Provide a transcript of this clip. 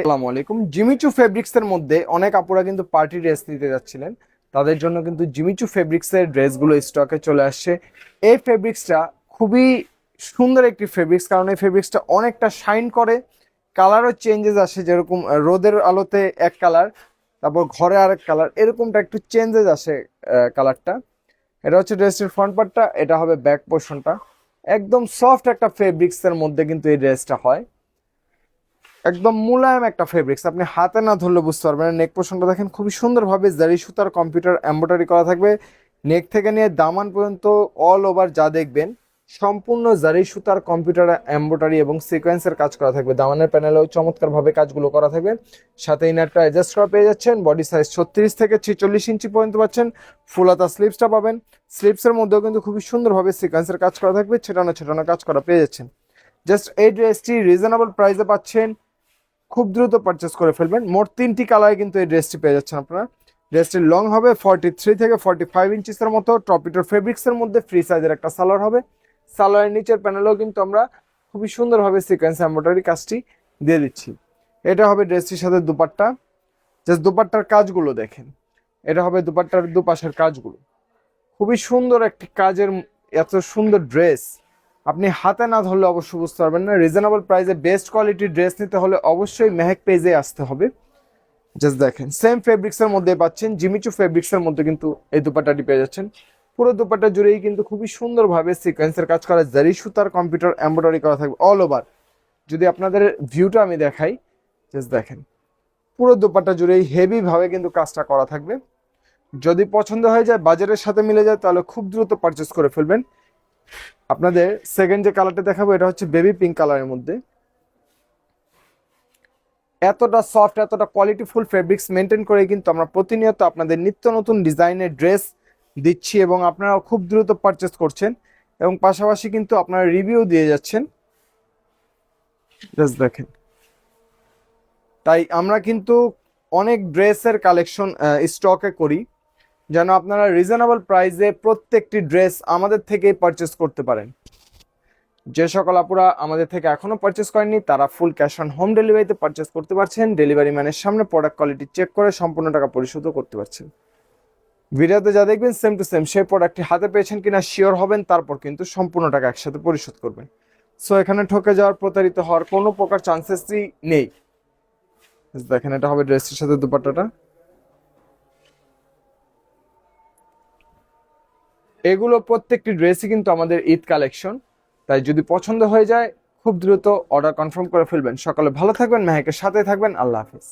আসসালামু আলাইকুম। Jimmy Choo fabrics এর মধ্যে অনেক আপুরা কিন্তু পার্টি ড্রেস নিতে যাচ্ছিলেন। তাদের জন্য কিন্তু জিমিচু ফেব্রিক্স এর ড্রেসগুলো স্টকে চলে আসছে। এই ফেব্রিক্সটা খুবই সুন্দর একটি ফেব্রিক্স কারণ এই ফেব্রিক্সটা অনেকটা শাইন করে। কালারও চেঞ্জেস আসে, যেরকম রোদের আলোতে এক কালার তারপর ঘরে আরেক কালার এরকমটা একটু চেঞ্জেস আসে কালারটা এটা হচ্ছে ড্রেসটির ফ্রন্ট পার্টটা এটা হবে ব্যাক পোর্শনটা একদম সফট একটা ফেব্রিক্স এর মধ্যে কিন্তু এই ড্রেসটা হয়। একদম মুলায়ম একটা ফেব্রিক্স আপনি হাতে না ধরলে বুঝতে পারবেন নেক পোর্শনটা দেখেন খুবই সুন্দরভাবে জারি সুতার কম্পিউটার এম্ব্রয়ডারি করা থাকবে। নেক থেকে নিয়ে দামান পর্যন্ত অল ওভার যা দেখবেন, সম্পূর্ণ জারি সুতার কম্পিউটার এম্ব্রয়ডারি এবং সিকোয়েন্সের কাজ করা থাকবে। দামানের প্যানেলেও চমৎকারভাবে কাজগুলো করা থাকবে। সাথে ইনারটা অ্যাডজাস্ট করা পেয়ে যাচ্ছেন। বডি সাইজ ছত্রিশ থেকে ছেচল্লিশ ইঞ্চি পর্যন্ত পাচ্ছেন। ফুলাতা স্লিপসটা পাবেন। স্লিপসের মধ্যেও কিন্তু খুবই সুন্দরভাবে সিকোয়েন্সের কাজ করা থাকবে। ছেটানো ছেটানো কাজ করা পেয়ে যাচ্ছেন। জাস্ট এই ড্রেসটি রিজনেবল প্রাইসে পাচ্ছেন। খুব দ্রুত পারচেস করে ফেলবেন। মোট তিনটি কালারে কিন্তু এই ড্রেসটি পেয়ে যাচ্ছেন আপনারা। ড্রেসটি লং হবে ফর্টি থ্রি থেকে ফর্টি ফাইভ ইঞ্চিসের মতো। টপিটোর ফেব্রিক্সের মধ্যে ফ্রি সাইজের একটা সালোয়ার হবে। সালোয়ারের নিচের প্যানেলেও কিন্তু আমরা খুবই সুন্দরভাবে সিকোয়েন্স এম্ব্রয়ডারি কাজটি দিয়ে দিচ্ছি। এটা হবে ড্রেসটির সাথে দুপাট্টা। জাস্ট দুপাট্টার কাজগুলো দেখেন। এটা হবে দুপাট্টার দুপাশের কাজগুলো। খুবই সুন্দর একটি কাজের, এত সুন্দর ড্রেস আপনি হাতে না ধরলে অবশ্যই বুঝতে পারবেন না। রিজনেবল প্রাইসে বেস্ট কোয়ালিটির ড্রেস নিতে হলে অবশ্যই মেহেক পেজে আসতে হবে। জাস্ট দেখেন সেম ফেব্রিক্সের মধ্যে পাচ্ছেন জিমিচু ফেব্রিক্সের মধ্যে কিন্তু এই দুপাট্টাটি পেয়ে যাচ্ছেন। পুরো দুপাট্টা জুড়েই কিন্তু খুবই সুন্দরভাবে সিকোয়েন্সের কাজ করা জারি সুতার কম্পিউটার এমব্রয়ডারি করা থাকবে অল ওভার যদি আপনাদের ভিউটা আমি দেখাই জাস্ট দেখেন, পুরো দুপাট্টা জুড়েই হেভি ভাবে কিন্তু কাজটা করা থাকবে। যদি পছন্দ হয়ে যায় বাজারের সাথে মিলে যায়, তাহলে খুব দ্রুত পারচেস করে ফেলবেন। আপনাদের সেকেন্ড যে কালারটা দেখাবো, এটা হচ্ছে বেবি পিঙ্ক কালারের মধ্যে। এতটা সফট এতটা কোয়ালিটিফুল ফেব্রিক্স মেনটেন করে কিন্তু আমরা প্রতিনিয়ত আপনাদের নিত্য নতুন ডিজাইনের ড্রেস দিচ্ছি এবং আপনারা খুব দ্রুত পারচেস করছেন এবং পাশাপাশি কিন্তু আপনারা রিভিউ দিয়ে যাচ্ছেন। দেখেন। তাই আমরা কিন্তু অনেক ড্রেসের কালেকশন স্টকে করি। যেন আপনারা রিজনেবল প্রাইসে প্রত্যেকটি ড্রেস আমাদের থেকেই পারচেস করতে পারেন। যে সকল আপুরা আমাদের থেকে এখনও পারচেস করেননি, তারা ফুল ক্যাশ অন হোম ডেলিভারিতে পারচেস করতে পারছেন। ডেলিভারি ম্যানের সামনে প্রোডাক্ট কোয়ালিটি চেক করে সম্পূর্ণ টাকা পরিশোধও করতে পারছেন। ভিডিওতে যা দেখবেন সেম টু সেম সেই প্রোডাক্টটি হাতে পেয়েছেন কিনা শিওর হবেন, তারপর কিন্তু সম্পূর্ণ টাকা একসাথে পরিশোধ করবেন। সো এখানে ঠকে যাওয়ার প্রতারিত হওয়ার কোনো প্রকার চান্সেসই নেই। দেখেন, এটা হবে ড্রেসটির সাথে দুপাট্টাটা। এগুলো প্রত্যেকটি ড্রেসই কিন্তু আমাদের ঈদ কালেকশন তাই যদি পছন্দ হয়ে যায়, খুব দ্রুত অর্ডার কনফার্ম করে ফেলবেন। সকালে ভালো থাকবেন, মেহেকের সাথে থাকবেন। আল্লাহ হাফিজ।